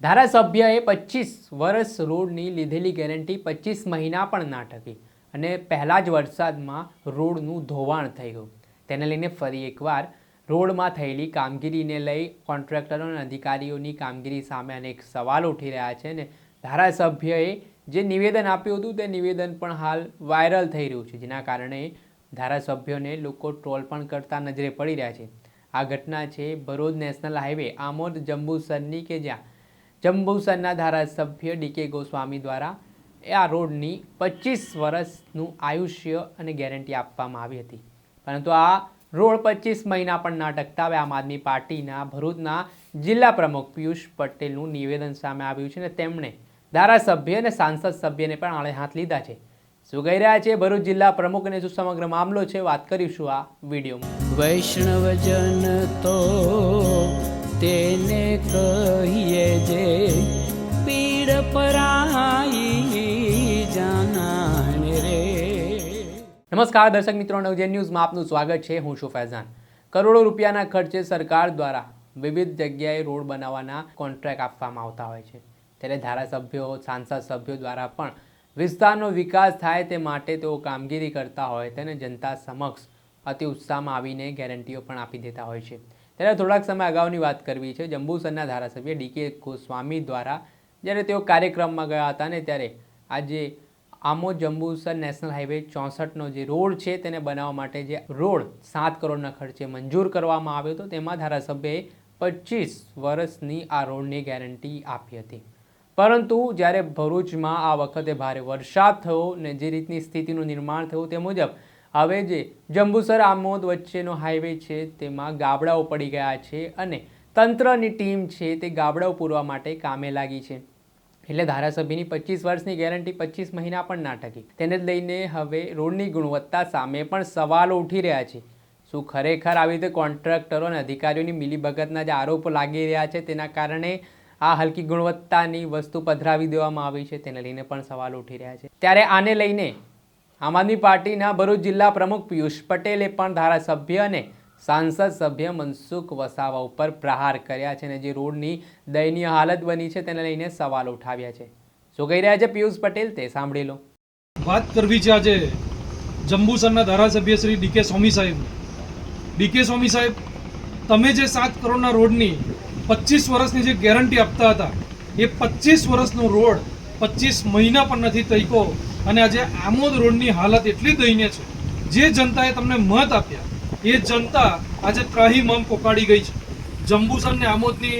ધારાસભ્યએ પચીસ વર્ષ રોડની લીધેલી ગેરંટી પચીસ મહિના પણ ના ટકી અને પહેલાં જ વરસાદમાં રોડનું ધોવાણ થયું. તેને લઈને ફરી એકવાર રોડમાં થયેલી કામગીરીને લઈ કોન્ટ્રાક્ટરો અને અધિકારીઓની કામગીરી સામે અનેક સવાલ ઉઠી રહ્યા છે અને ધારાસભ્યએ જે નિવેદન આપ્યું હતું તે નિવેદન પણ હાલ વાયરલ થઈ રહ્યું છે, જેના કારણે ધારાસભ્યોને લોકો ટ્રોલ પણ કરતા નજરે પડી રહ્યા છે. આ ઘટના છે ભરૂચ નેશનલ હાઈવે, આમોદ, જંબુસરની કે જ્યાં જંબુસરના ધારાસભ્ય ડીકે ગોસ્વામી દ્વારા એ આ રોડની પચીસ વર્ષનું આયુષ્ય અને ગેરંટી આપવામાં આવી હતી. પરંતુ આ રોડ પચીસ મહિના પણ ના ટકતા હવે આમ આદમી પાર્ટીના ભરૂચના જિલ્લા પ્રમુખ પિયુષ પટેલનું નિવેદન સામે આવ્યું છે અને તેમણે ધારાસભ્ય અને સાંસદ સભ્યને પણ આડે હાથ લીધા છે. શું કહી રહ્યા છે ભરૂચ જિલ્લા પ્રમુખ અને શું સમગ્ર મામલો છે? વાત કરીશું આ વિડીયોમાં. વૈષ્ણવજન તો તેને કહીએ જે પીડ પરાઈ જાનાને રે. નમસ્કાર, દર્શક મિત્રો, નવજેન ન્યૂઝમાં આપનું સ્વાગત છે. હું છું ફૈઝાન. કરોડો રૂપિયાના ખર્ચે સરકાર દ્વારા વિવિધ જગ્યાએ રોડ બનાવવાના કોન્ટ્રાક્ટ આપવામાં આવતા હોય છે. ત્યારે ધારાસભ્યો, સાંસદ સભ્યો દ્વારા પણ વિસ્તારનો વિકાસ થાય તે માટે તેઓ કામગીરી કરતા હોય તેને જનતા સમક્ષ અતિ ઉત્સાહમાં આવીને ગેરંટીઓ પણ આપી દેતા હોય છે. ત્યારે થોડાક સમય અગાઉની વાત કરવી છે. જંબુસરના ધારાસભ્ય ડીકે ગોસ્વામી દ્વારા જ્યારે તેઓ કાર્યક્રમમાં ગયા હતા ને ત્યારે આજે આમોદ જંબુસર નેશનલ હાઈવે ચોસઠનો જે રોડ છે તેને બનાવવા માટે જે રોડ સાત કરોડના ખર્ચે મંજૂર કરવામાં આવ્યો હતો, તેમાં ધારાસભ્યએ પચીસ વર્ષની આ રોડની ગેરંટી આપી હતી. પરંતુ જ્યારે ભરૂચમાં આ વખતે ભારે વરસાદ થયો ને જે રીતની સ્થિતિનું નિર્માણ થયું તે મુજબ હવે જે જંબુસર આમોદ વચ્ચેનો હાઈવે છે, તેમાં ગાબડાઓ પડી ગયા છે અને તંત્રની ટીમ છે, તે ગાબડાઓ પૂરવા માટે કામે લાગી છે. એટલે ધારાસભ્યની પચીસ વર્ષની ગેરંટી પચીસ મહિના પણ ના ટકી. તેને જ લઈને હવે રોડની ગુણવત્તા સામે પણ સવાલો ઉઠી રહ્યા છે. શું ખરેખર આવી રીતે કોન્ટ્રાક્ટરો અને અધિકારીઓની મિલીભગતના જે આરોપો લાગી રહ્યા છે, તેના કારણે આ હલકી ગુણવત્તાની વસ્તુ પધરાવી દેવામાં આવી છે, તેને લઈને પણ સવાલ ઉઠી રહ્યા છે. ત્યારે આને લઈને આમ આદમી પાર્ટીના ભરૂચ જિલ્લા પ્રમુખ પિયુષ પટેલે પણ ધારાસભ્ય અને સાંસદ સભ્ય મનસુખ વસાવા ઉપર પ્રહાર કર્યા છે અને જે રોડની દયનીય હાલત બની છે તેને લઈને સવાલ ઉઠાવ્યા છે. શું કહી રહ્યા છે પિયુષ પટેલ? તે સાંભળી લો. વાત કરવી છે આજે જંબુસરના ધારાસભ્ય શ્રી ડીકે સ્વામી સાહેબ. ડીકે સ્વામી સાહેબ, તમે જે સાત કરોડના રોડની પચીસ વર્ષની જે ગેરંટી આપતા હતા, એ પચીસ વર્ષનો રોડ પચીસ મહિના પણ નથી તૈકો અને આજે આમોદ રોડની હાલત એટલી દયનીય છે. જે જનતાએ તમને મત આપ્યા, એ જનતા આજે ત્રાહીમામ પોકાડી ગઈ છે. જંબુસર ને આમોદની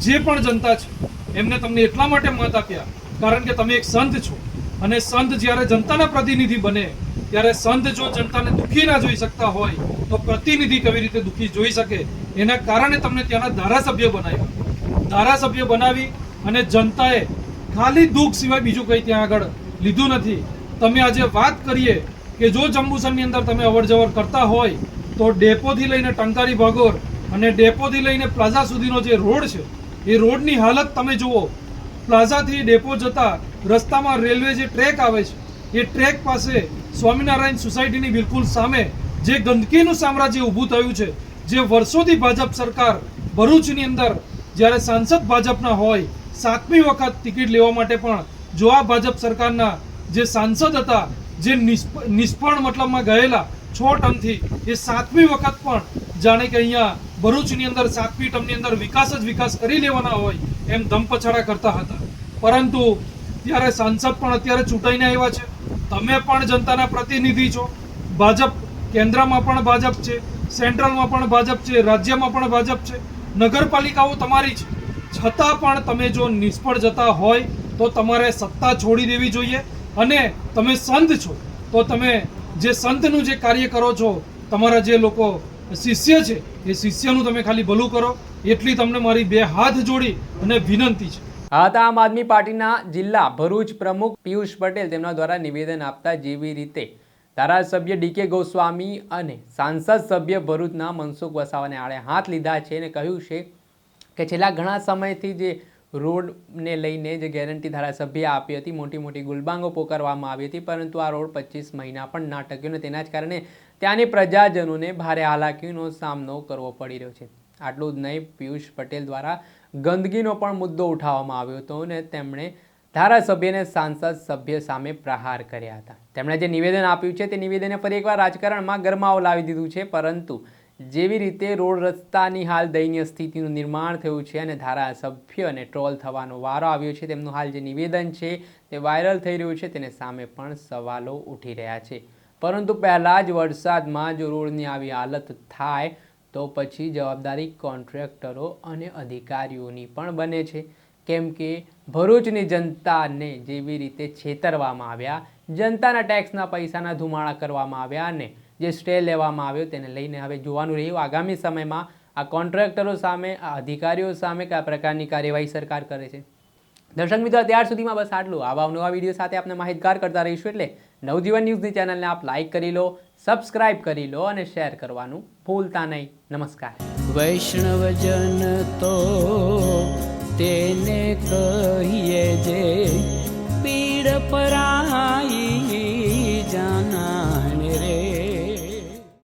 જે પણ જનતા છે, એમને તમને એટલા માટે મત આપ્યા, કારણ કે તમે એક સંત છો. અને સંત જ્યારે જનતાના પ્રતિનિધિ બને, ત્યારે સંત જો જનતાને દુઃખી ના જોઈ શકતા હોય, તો પ્રતિનિધિ કેવી રીતે દુઃખી જોઈ શકે? એના કારણે તમને ત્યાંના ધારાસભ્ય બનાવ્યા. ધારાસભ્ય બનાવી અને જનતાએ ખાલી દુઃખ સિવાય બીજું કંઈ ત્યાં આગળ લીધું નથી. તમે આજે વાત કરીએ કે જો જંબુસરની અંદર તમે અવર જવર કરતા હોય, તો ડેપોથી લઈને ટંકારી ભાગોર અને ડેપોથી લઈને પ્લાઝા સુધીનો જે રોડ છે, એ રોડની હાલત તમે જુઓ. પ્લાઝાથી ડેપો જતા રસ્તામાં રેલવે જે ટ્રેક આવે છે, એ ટ્રેક પાસે સ્વામિનારાયણ સોસાયટીની બિલકુલ સામે જે ગંદકીનું સામ્રાજ્ય ઊભું થયું છે, જે વર્ષોથી ભાજપ સરકાર ભરૂચની અંદર જ્યારે સાંસદ ભાજપના હોય, સાતમી વખત ટિકિટ લેવા માટે પણ જો આ ભાજપ સરકારના જે સાંસદ હતા, જે નિષ્ફળ મતલબમાં ગયેલા છ ટર્મથી એ સાતમી વખત પણ જાણે કે અહીંયા ભરૂચની અંદર સાતમી ટર્મની અંદર વિકાસ જ વિકાસ કરી લેવાના હોય એમ ધમપછાડા કરતા હતા. પરંતુ ત્યારે સાંસદ પણ અત્યારે ચૂંટાઈને આવ્યા છે. તમે પણ જનતાના પ્રતિનિધિ છો. ભાજપ કેન્દ્રમાં પણ ભાજપ છે, સેન્ટ્રલમાં પણ ભાજપ છે, રાજ્યમાં પણ ભાજપ છે. નગરપાલિકાઓ તમારી છે. છતાં પણ તમે જો નિષ્ફળ જતા હોય તો તમારે સત્તા છોડી દેવી જોઈએ અને તમે સંત છો. તો તમે જે સંતનું જે કાર્ય કરો છો, તમારા જે લોકો શિષ્ય છે, એ શિષ્યનું તમે ખાલી ભલું કરો. એટલી તમને મારી બે હાથ જોડી અને વિનંતી છે. આ હતા આમ આદમી પાર્ટીના જિલ્લા ભરૂચ પ્રમુખ પિયુષ પટેલ તેમના દ્વારા નિવેદન આપતા જેવી રીતે ધારાસભ્ય ડીકે ગોસ્વામી અને સાંસદ સભ્ય ભરૂચના મનસુખ વસાવાને આડે હાથ લીધા છે અને કહ્યું છે કે છેલ્લા ઘણા સમયથી જે રોડને લઈને જે ગેરંટી ધારાસભ્ય આપી હતી, મોટી મોટી ગુલબાંગો પોકારવામાં આવી હતી, પરંતુ આ રોડ પચીસ મહિના પણ ના ટક્યો અને તેના જ કારણે ત્યાંની પ્રજાજનોને ભારે હાલાકીનો સામનો કરવો પડી રહ્યો છે. આટલું જ નહીં, પિયુષ પટેલ દ્વારા ગંદકીનો પણ મુદ્દો ઉઠાવવામાં આવ્યો હતો અને તેમણે ધારાસભ્યને સાંસદ સભ્ય સામે પ્રહાર કર્યા હતા. તેમણે જે નિવેદન આપ્યું છે તે નિવેદને ફરી એકવાર રાજકારણમાં ગરમાવો લાવી દીધું છે, પરંતુ જેવી રીતે રોડ રસ્તાની હાલ દયનીય સ્થિતિનું નિર્માણ થયું છે અને ધારાસભ્યને ટ્રોલ થવાનો વારો આવ્યો છે, તેમનું હાલ જે નિવેદન છે તે વાયરલ થઈ રહ્યું છે, તેને સામે પણ સવાલો ઉઠી રહ્યા છે. પરંતુ પહેલાં જ વરસાદમાં જો રોડની આવી હાલત થાય, તો પછી જવાબદારી કોન્ટ્રાક્ટરો અને અધિકારીઓની પણ બને છે. કેમ કે ભરૂચની જનતાને જેવી રીતે છેતરવામાં આવ્યા, જનતાના ટેક્સના પૈસાના ધુમાડા કરવામાં આવ્યા અને જે સ્ટે લેવામાં આવ્યો તેને લઈને હવે જોવાનું રહ્યું. આગામી સમયમાં આ કોન્ટ્રાક્ટરો સામે, આ અધિકારીઓ સામે કયા પ્રકારની કાર્યવાહી સરકાર કરે છે? દર્શક મિત્રો ત્યાર સુધીમાં બસ આટલું. આવા નવા વીડિયો સાથે આપણે માહિતગાર કરતા રહીશું એટલે નવજીવન ન્યૂઝની ચેનલને આપ લાઇક કરી લો, સબસ્ક્રાઇબ કરી લો અને શેર કરવાનું ભૂલતા નહીં. નમસ્કાર. વૈષ્ણવજન તો તેને કહીએ જે